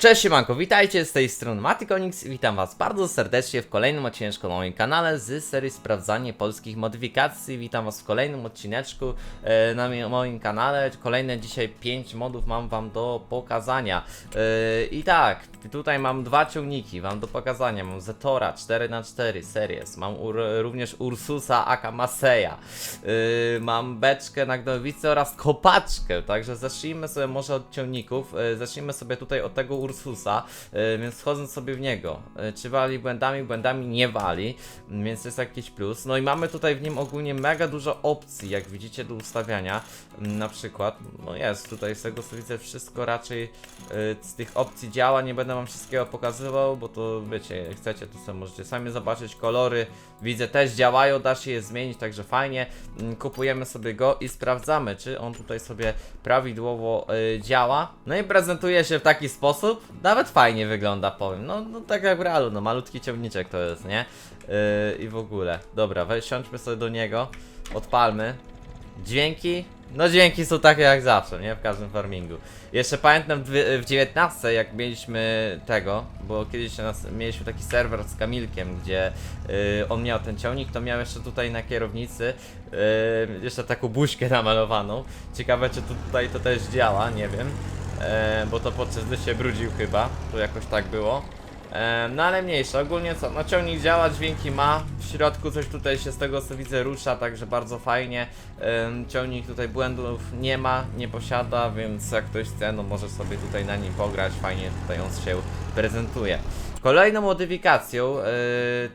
Cześć siemanko, witajcie z tej strony Matykonix i witam was bardzo serdecznie w kolejnym odcineczku na moim kanale z serii Sprawdzanie Polskich Modyfikacji. Witam was w kolejnym odcineczku e, na moim kanale. Kolejne dzisiaj 5 modów mam wam do pokazania. E, I tak, tutaj mam dwa ciągniki wam do pokazania. Mam Zetora 4x4 Series, mam ur, również Ursusa Aka Maseja, e, mam beczkę na gnojowicy oraz kopaczkę. Także zacznijmy sobie może od ciągników. E, zacznijmy sobie tutaj od tego Ursusa, e, więc wchodząc sobie w niego, e, czy wali błędami, błędami nie wali, m, więc jest jakiś plus. No i mamy tutaj w nim ogólnie mega dużo opcji, jak widzicie do ustawiania, m, na przykład, no jest tutaj z tego co widzę wszystko raczej e, z tych opcji działa, nie będę wam wszystkiego pokazywał, bo to wiecie, jak chcecie to sobie możecie sami zobaczyć, kolory widzę też działają, da się je zmienić, także fajnie, Mm, kupujemy sobie go i sprawdzamy, czy on tutaj sobie prawidłowo działa. No i prezentuje się w taki sposób, nawet fajnie wygląda, powiem. No, no tak jak w realu, no malutki ciągniczek to jest, nie? Yy, I w ogóle. Dobra, weź siądźmy sobie do niego, odpalmy. Dźwięki? No dźwięki są takie jak zawsze, nie? W każdym farmingu. Jeszcze pamiętam w, w 19 jak mieliśmy tego, bo kiedyś nas, mieliśmy taki serwer z Kamilkiem, gdzie y, on miał ten ciągnik, to miał jeszcze tutaj na kierownicy y, jeszcze taką buźkę namalowaną. Ciekawe czy tu, tutaj to też działa, nie wiem. E, bo to podczas gdy się brudził chyba, to jakoś tak było. E, no ale mniejsze, ogólnie co, no ciągnik działa, dźwięki ma, w środku coś tutaj się z tego co widzę rusza, także bardzo fajnie. Em, ciągnik tutaj błędów nie ma, nie posiada, więc jak ktoś chce, no może sobie tutaj na nim pograć, fajnie tutaj on się prezentuje. Kolejną modyfikacją, yy,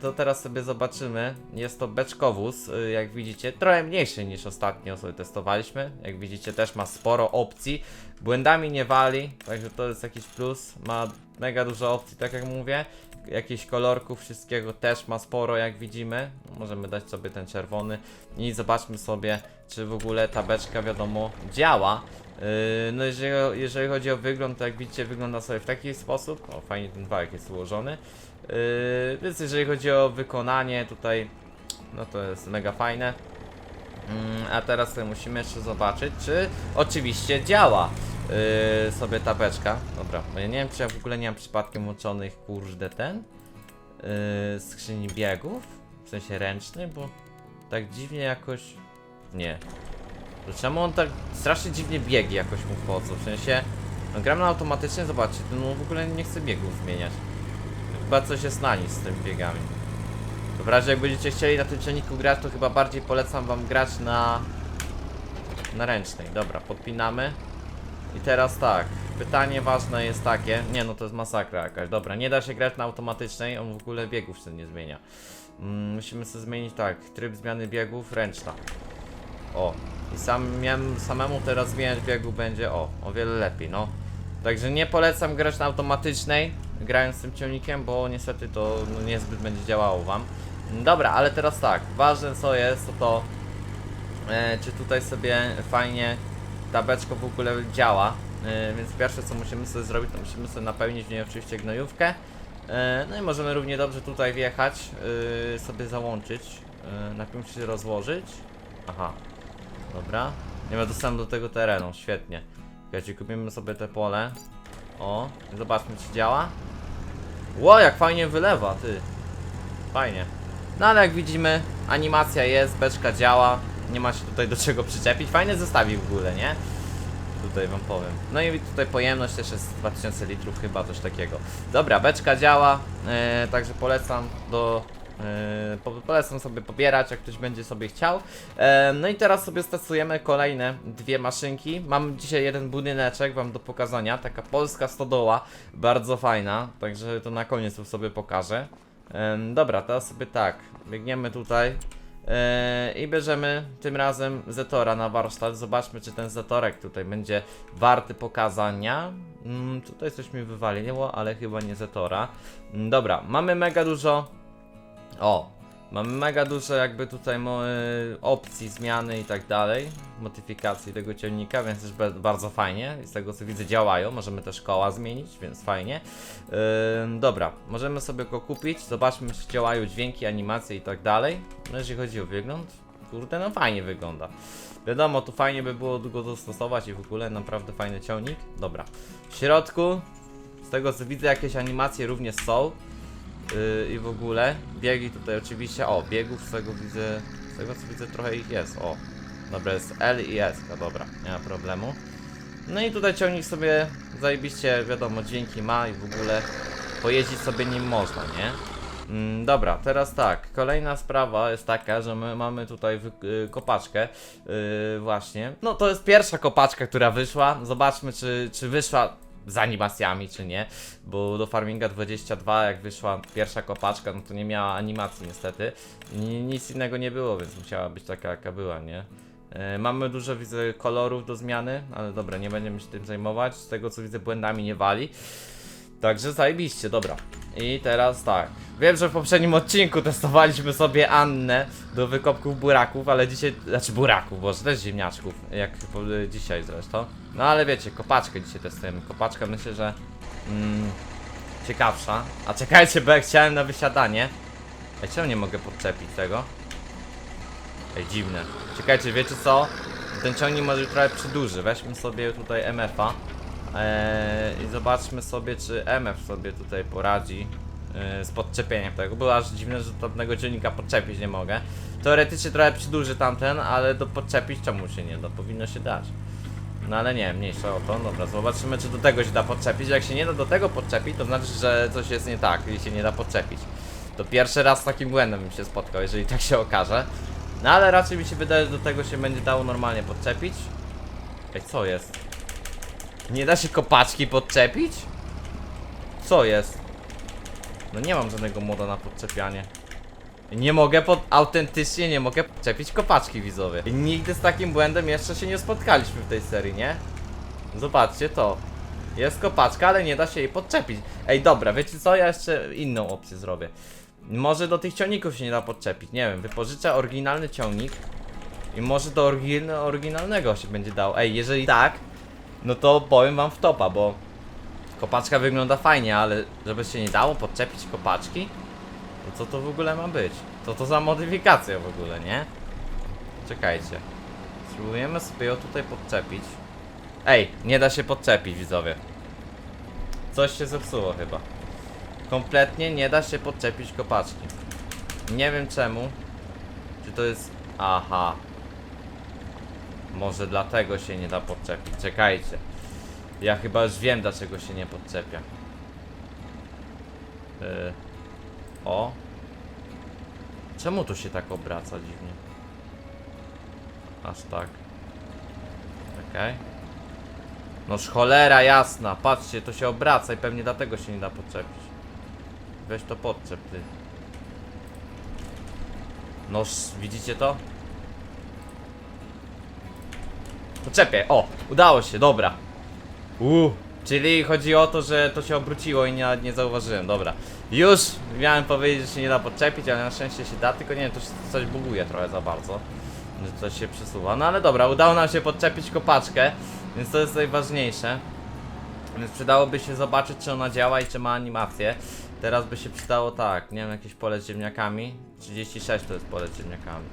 to teraz sobie zobaczymy, jest to beczkowóz, yy, jak widzicie, trochę mniejszy niż ostatnio sobie testowaliśmy, jak widzicie też ma sporo opcji, błędami nie wali, także to jest jakiś plus, ma mega dużo opcji, tak jak mówię, jakichś kolorków, wszystkiego też ma sporo, jak widzimy, możemy dać sobie ten czerwony i zobaczmy sobie, czy w ogóle ta beczka, wiadomo, działa. Yy, No jeżeli, jeżeli chodzi o wygląd, to jak widzicie wygląda sobie w taki sposób. O, fajnie ten wałek jest ułożony. Yy, Więc jeżeli chodzi o wykonanie tutaj, no to jest mega fajne. Mm, A teraz sobie musimy jeszcze zobaczyć, czy oczywiście działa yy, sobie ta beczka. Dobra, bo ja nie wiem, czy ja w ogóle nie mam przypadkiem włączonych, kurde, ten yy, skrzyni biegów, w sensie ręcznej, bo tak dziwnie jakoś nie. Czemu on tak strasznie dziwnie biegi jakoś mu wchodzą? W sensie, no gram na automatycznie, zobaczcie, ten no w ogóle nie chce biegów zmieniać. Chyba coś jest na nic z tymi biegami. W razie jak będziecie chcieli na tym czynniku grać, to chyba bardziej polecam wam grać na... na ręcznej. Dobra, podpinamy. I teraz tak, pytanie ważne jest takie, nie no to jest masakra jakaś, dobra, nie da się grać na automatycznej, on w ogóle biegów sobie nie zmienia. Mm, musimy sobie zmienić tak, tryb zmiany biegów, ręczna. O, i sam miałem samemu teraz zmieniać biegu będzie o, o wiele lepiej, no. Także nie polecam grać na automatycznej, grając z tym ciągnikiem, bo niestety to no, niezbyt będzie działało wam. Dobra, ale teraz tak, ważne co jest, to to, e, czy tutaj sobie fajnie ta w ogóle działa. E, więc pierwsze co musimy sobie zrobić, to musimy sobie napełnić w niej oczywiście gnojówkę. E, no i możemy równie dobrze tutaj wjechać, e, sobie załączyć, e, na się rozłożyć. Aha, dobra. Nie ma dostępu do tego terenu, świetnie. Słuchajcie, kupimy sobie te pole. O, zobaczmy czy działa. Ło, jak fajnie wylewa, ty. Fajnie. No ale jak widzimy, animacja jest, beczka działa. Nie ma się tutaj do czego przyczepić. Fajny zestawił w ogóle, nie? Tutaj wam powiem. No i tutaj pojemność też jest 2000 litrów chyba, coś takiego. Dobra, beczka działa, e, także polecam do... po, polecam sobie pobierać, jak ktoś będzie sobie chciał. E, no i teraz sobie stosujemy kolejne dwie maszynki. Mam dzisiaj jeden budyneczek wam do pokazania, taka polska stodoła, bardzo fajna, także to na koniec sobie pokażę. Em, dobra, teraz sobie tak, biegniemy tutaj e, i bierzemy tym razem Zetora na warsztat. Zobaczmy, czy ten Zetorek tutaj będzie warty pokazania. Mm, tutaj coś mi wywaliło, ale chyba nie Zetora. Dobra, mamy mega dużo. O, mamy mega dużo jakby tutaj y, opcji zmiany i tak dalej, modyfikacji tego ciągnika, więc też bardzo fajnie. Z tego co widzę działają, możemy też koła zmienić, więc fajnie. Ym, dobra, możemy sobie go kupić, zobaczmy czy działają dźwięki, animacje i tak dalej. No jeżeli chodzi o wygląd, kurde no fajnie wygląda. Wiadomo, tu fajnie by było go dostosować i w ogóle naprawdę fajny ciągnik. Dobra, w środku Z tego co widzę, jakieś animacje również są. Yy, I w ogóle. Biegi tutaj oczywiście. O, biegów z tego widzę. Z tego co widzę, trochę ich jest. O, dobra, jest L i S. No dobra, nie ma problemu. No i tutaj ciągnik sobie zajebiście, wiadomo, dźwięki ma i w ogóle pojeździć sobie nim można, nie? Mm, dobra, teraz tak, kolejna sprawa jest taka, że my mamy tutaj y, kopaczkę, yy, właśnie. No to jest pierwsza kopaczka, która wyszła, zobaczmy czy, czy wyszła z animacjami, czy nie, bo do Farminga 22 jak wyszła pierwsza kopaczka, no to nie miała animacji niestety, Ni- nic innego nie było, więc musiała być taka jaka była, nie? E, Mamy dużo, widzę, kolorów do zmiany, ale dobra, nie będziemy się tym zajmować. Z tego co widzę, błędami nie wali. Także zajebiście, dobra. I teraz tak. Wiem, że w poprzednim odcinku testowaliśmy sobie Annę do wykopków buraków, ale dzisiaj, znaczy buraków, boże, też ziemniaczków, jak dzisiaj zresztą. No ale wiecie, kopaczkę dzisiaj testujemy. Kopaczka myślę, że mm, ciekawsza. A czekajcie, bo ja chciałem na wysiadanie. Ej, czemu nie mogę podczepić tego? Ej, dziwne. Czekajcie, wiecie co? Ten ciągnik może trochę przyduży. Weźmy sobie tutaj MF-a eee, i zobaczmy sobie, czy MF sobie tutaj poradzi eee, z podczepieniem tego. Było aż dziwne, że tamtego ciągnika podczepić nie mogę. Teoretycznie trochę przyduży tamten, ale do podczepić czemu się nie da? Powinno się dać. No ale nie, mniejsza o to. Dobra, zobaczymy, czy do tego się da podczepić. Jak się nie da do tego podczepić, to znaczy, że coś jest nie tak i się nie da podczepić. To pierwszy raz z takim błędem bym się spotkał, jeżeli tak się okaże. No ale raczej mi się wydaje, że do tego się będzie dało normalnie podczepić. Ej, co jest? Nie da się kopaczki podczepić? Co jest? No nie mam żadnego moda na podczepianie. Nie mogę pod... autentycznie nie mogę podczepić kopaczki widzowie. Nigdy z takim błędem jeszcze się nie spotkaliśmy w tej serii, nie? Zobaczcie to. Jest kopaczka, ale nie da się jej podczepić. Ej, dobra, wiecie co? Ja jeszcze inną opcję zrobię. Może do tych ciągników się nie da podczepić. Nie wiem, wypożyczę oryginalny ciągnik. I może do orygin oryginalnego się będzie dało. Ej, jeżeli tak, no to powiem wam w topa, bo kopaczka wygląda fajnie, ale żeby się nie dało podczepić kopaczki, to co to w ogóle ma być? Co to za modyfikacja w ogóle, nie? Czekajcie. Spróbujemy sobie ją tutaj podczepić. Ej, nie da się podczepić, widzowie. Coś się zepsuło chyba. Kompletnie nie da się podczepić kopaczki. Nie wiem czemu. Czy to jest... Aha. Może dlatego się nie da podczepić. Czekajcie. Ja chyba już wiem dlaczego się nie podczepia. Yy. O. Czemu to się tak obraca dziwnie? Aż tak. Okej. Noż cholera jasna, patrzcie, to się obraca i pewnie dlatego się nie da podczepić. Weź to podczep, ty. Noż, widzicie to? Podczepię, o, udało się, dobra. Uuu, czyli chodzi o to, że to się obróciło i nie, nie zauważyłem, dobra. Już miałem powiedzieć, że się nie da podczepić, ale na szczęście się da, tylko nie wiem, to się coś buguje trochę za bardzo. Że coś się przesuwa, no ale dobra, udało nam się podczepić kopaczkę, więc to jest najważniejsze. Więc przydałoby się zobaczyć, czy ona działa i czy ma animację. Teraz by się przydało tak, nie wiem, jakieś pole z ziemniakami. 36 to jest pole z ziemniakami.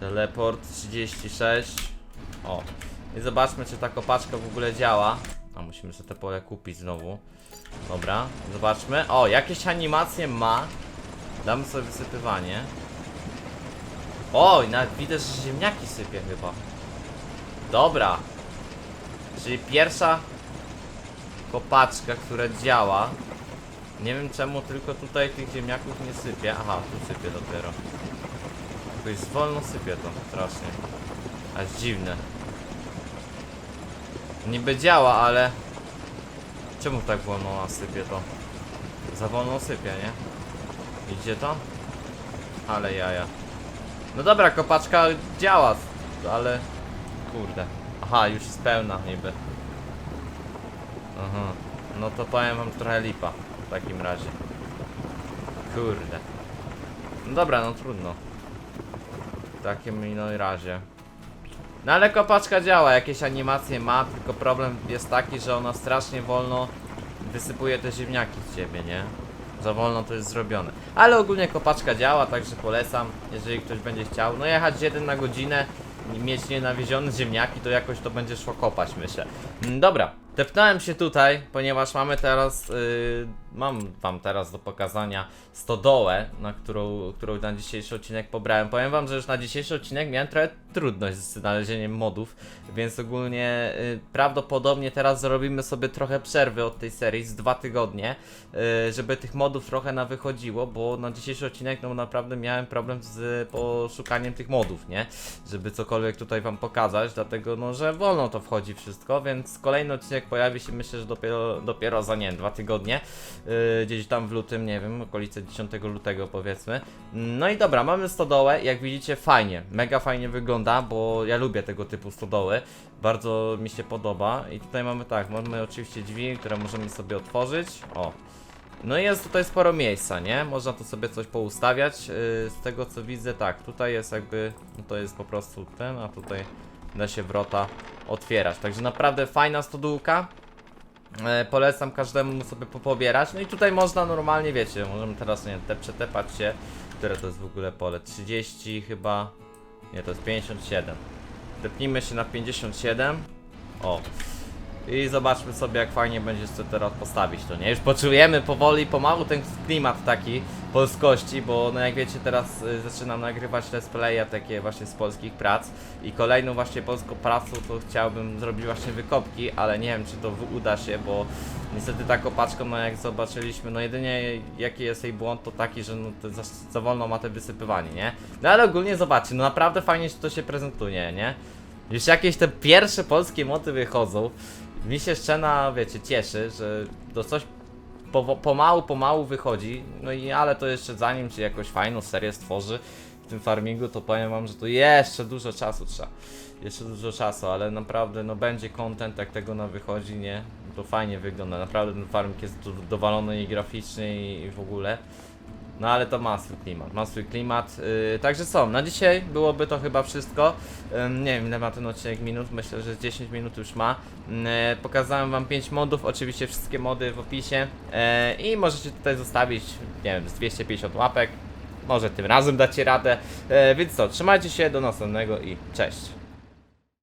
Teleport 36. O. I zobaczmy, czy ta kopaczka w ogóle działa. A musimy sobie te pole kupić znowu. Dobra, zobaczmy. O, jakieś animacje ma. Damy sobie wysypywanie. O, i nawet widać, że ziemniaki sypie chyba. Dobra. Czyli pierwsza kopaczka, która działa. Nie wiem czemu tylko tutaj tych ziemniaków nie sypie. Aha, tu sypie dopiero. Jakoś wolno sypie to, strasznie. Aż dziwne. Niby działa, ale... Czemu tak wolno ona sypie to? Za wolno sypie, nie? Idzie to? Ale jaja. No dobra, kopaczka działa, ale... Kurde. Aha, już jest pełna niby. Aha. No to powiem wam trochę lipa w takim razie. Kurde. No dobra, no trudno. W takim no razie. No ale kopaczka działa, jakieś animacje ma, tylko problem jest taki, że ona strasznie wolno wysypuje te ziemniaki z ciebie, nie? Za wolno to jest zrobione. Ale ogólnie kopaczka działa, także polecam, jeżeli ktoś będzie chciał. No jechać jeden na godzinę, mieć nienawiezione ziemniaki, to jakoś to będzie szło kopać, myślę. Mm, Dobra, Tepnąłem się tutaj, ponieważ mamy teraz, yy, mam wam teraz do pokazania stodołę, na którą, którą na dzisiejszy odcinek pobrałem. Powiem wam, że już na dzisiejszy odcinek miałem trochę trudność z znalezieniem modów, więc ogólnie yy, prawdopodobnie teraz zrobimy sobie trochę przerwy od tej serii z dwa tygodnie, yy, żeby tych modów trochę na wychodziło, bo na dzisiejszy odcinek no naprawdę miałem problem z poszukaniem tych modów, nie? Żeby cokolwiek tutaj wam pokazać, dlatego no, że wolno to wchodzi wszystko, więc kolejny odcinek pojawi się myślę, że dopiero, dopiero za nie dwa tygodnie, gdzieś tam w lutym, nie wiem, okolice 10 lutego powiedzmy. No i dobra, mamy stodołę, jak widzicie fajnie, mega fajnie wygląda, bo ja lubię tego typu stodoły, bardzo mi się podoba i tutaj mamy tak, mamy oczywiście drzwi, które możemy sobie otworzyć, o. No i jest tutaj sporo miejsca, nie? Można tu sobie coś poustawiać. Yy, z tego co widzę, tak, tutaj jest jakby, no to jest po prostu ten, a tutaj da się wrota otwierać. Także naprawdę fajna stodółka. E, polecam każdemu sobie popobierać. No i tutaj można normalnie, wiecie, możemy teraz, nie te przetepać się. Które to jest w ogóle pole? 30 chyba. Nie, to jest 57. Tepnijmy się na 57. O. I zobaczmy sobie jak fajnie będzie sobie teraz postawić to, nie? Już poczujemy powoli, pomału ten klimat taki polskości, bo no jak wiecie teraz y, zaczynam nagrywać let's play'a takie właśnie z polskich prac i kolejną właśnie polską pracą to chciałbym zrobić właśnie wykopki, ale nie wiem czy to uda się, bo niestety tak opaczką, no jak zobaczyliśmy, no jedynie jaki jest jej błąd to taki, że no to za, za wolno ma te wysypywanie, nie? No ale ogólnie zobaczcie, no naprawdę fajnie się to się prezentuje, nie? Już jakieś te pierwsze polskie moty wychodzą. Mi się szczena, wiecie, cieszy, że to coś po, pomału, pomału wychodzi. No i ale to jeszcze zanim się jakąś fajną serię stworzy w tym farmingu, to powiem wam, że to jeszcze dużo czasu trzeba. Jeszcze dużo czasu, ale naprawdę no będzie content jak tego na wychodzi, nie? To fajnie wygląda. Naprawdę ten farming jest do, dowalony i graficznie i w ogóle. No ale to ma swój klimat, ma swój klimat. Yy, także co, na dzisiaj byłoby to chyba wszystko. Ym, nie wiem ile ma ten odcinek minut, myślę, że 10 minut już ma. Yy, pokazałem wam 5 modów, oczywiście wszystkie mody w opisie. Yy, I możecie tutaj zostawić, nie wiem, z 250 łapek. Może tym razem dacie radę. Yy, więc co, trzymajcie się, do następnego i cześć.